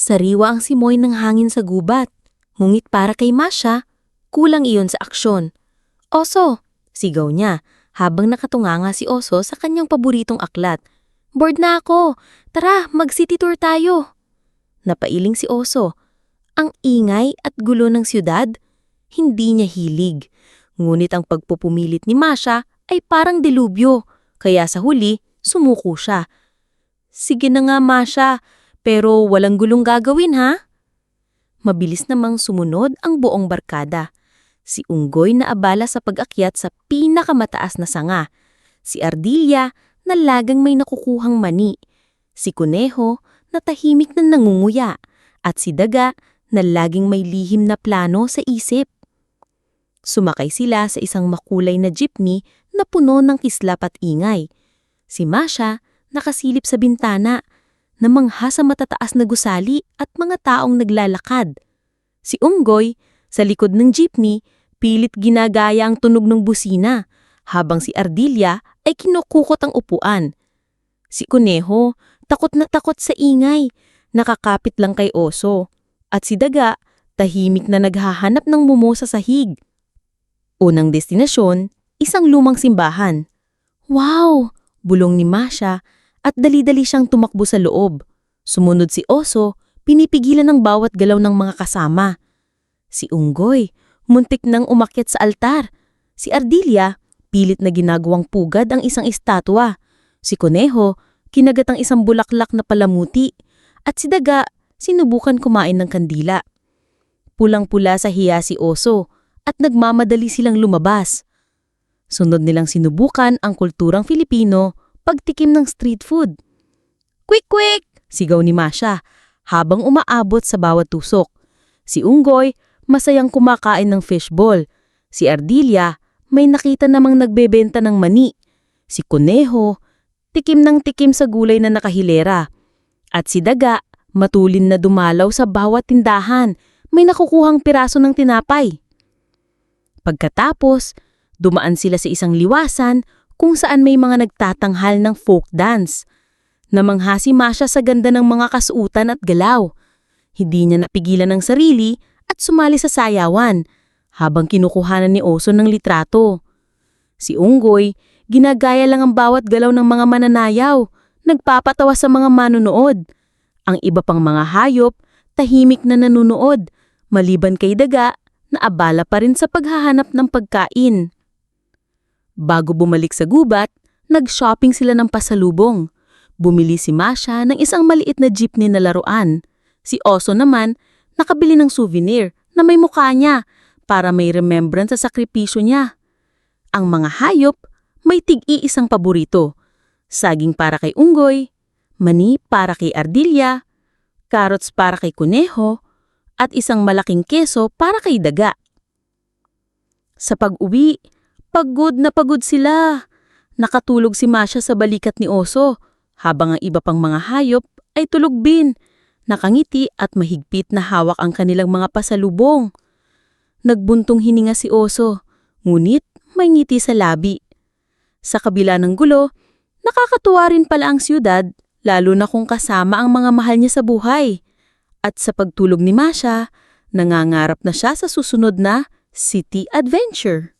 Sariwa ang simoy ng hangin sa gubat. Ngunit para kay Masha, kulang iyon sa aksyon. Oso! Sigaw niya habang nakatunganga si Oso sa kanyang paboritong aklat. Bored na ako! Tara, mag-city tour tayo! Napailing si Oso. Ang ingay at gulo ng siyudad, hindi niya hilig. Ngunit ang pagpupumilit ni Masha ay parang delubyo, kaya sa huli, sumuko siya. Sige na nga, Masha, pero walang gulong gagawin ha? Mabilis namang sumunod ang buong barkada. Si Unggoy na abala sa pag-akyat sa pinakamataas na sanga. Si Ardilya na lagang may nakukuhang mani. Si Kuneho na tahimik na nangunguya. At si Daga na laging may lihim na plano sa isip. Sumakay sila sa isang makulay na jeepney na puno ng kislap at ingay. Si Masha nakasilip sa bintana, namangha sa matataas na gusali at mga taong naglalakad. Si Unggoy, sa likod ng jeepney, pilit ginagaya ang tunog ng busina, habang si Ardilya ay kinukukot ang upuan. Si Kuneho, takot na takot sa ingay, nakakapit lang kay Oso. At si Daga, tahimik na naghahanap ng mumo sa sahig. Unang destinasyon, isang lumang simbahan. Wow! Bulong ni Masha at dali-dali siyang tumakbo sa loob. Sumunod si Oso, pinipigilan ng bawat galaw ng mga kasama. Si Unggoy, muntik nang umakyat sa altar. Si Ardilya, pilit na ginagawang pugad ang isang estatwa. Si Kuneho, kinagat ang isang bulaklak na palamuti. At si Daga, sinubukan kumain ng kandila. Pulang-pula sa hiya si Oso at nagmamadali silang lumabas. Sunod nilang sinubukan ang kulturang Filipino pagtikim ng street food. Quick, quick! Sigaw ni Masha habang umaabot sa bawat tusok. Si Unggoy, masayang kumakain ng fishball. Si Ardilya, may nakita namang nagbebenta ng mani. Si Kuneho, tikim ng tikim sa gulay na nakahilera. At si Daga, matulin na dumalaw sa bawat tindahan, may nakukuhang piraso ng tinapay. Pagkatapos, dumaan sila sa isang liwasan kung saan may mga nagtatanghal ng folk dance. Namangha si Masha sa ganda ng mga kasuutan at galaw. Hindi niya napigilan ng sarili at sumali sa sayawan habang kinukuhanan ni Oso ng litrato. Si Unggoy, ginagaya lang ang bawat galaw ng mga mananayaw, nagpapatawa sa mga manunood. Ang iba pang mga hayop, tahimik na nanunood, maliban kay daga na abala pa rin sa paghahanap ng pagkain. Bago bumalik sa gubat, nag-shopping sila ng pasalubong. Bumili si Masha ng isang maliit na jeepney na laruan. Si Oso naman, nakabili ng souvenir na may mukha niya para may remembrance sa sakripisyo niya. Ang mga hayop, may tig-iisang paborito. Saging para kay Unggoy, mani para kay Ardilya, carrots para kay Kuneho, at isang malaking keso para kay Daga. Sa pag-uwi, pagod na pagod sila. Nakatulog si Masha sa balikat ni Oso, habang ang iba pang mga hayop ay tulog bin, nakangiti at mahigpit na hawak ang kanilang mga pasalubong. Nagbuntong hininga si Oso, ngunit may ngiti sa labi. Sa kabila ng gulo, nakakatuwa rin pala ang siyudad, lalo na kung kasama ang mga mahal niya sa buhay. At sa pagtulog ni Masha, nangangarap na siya sa susunod na city adventure.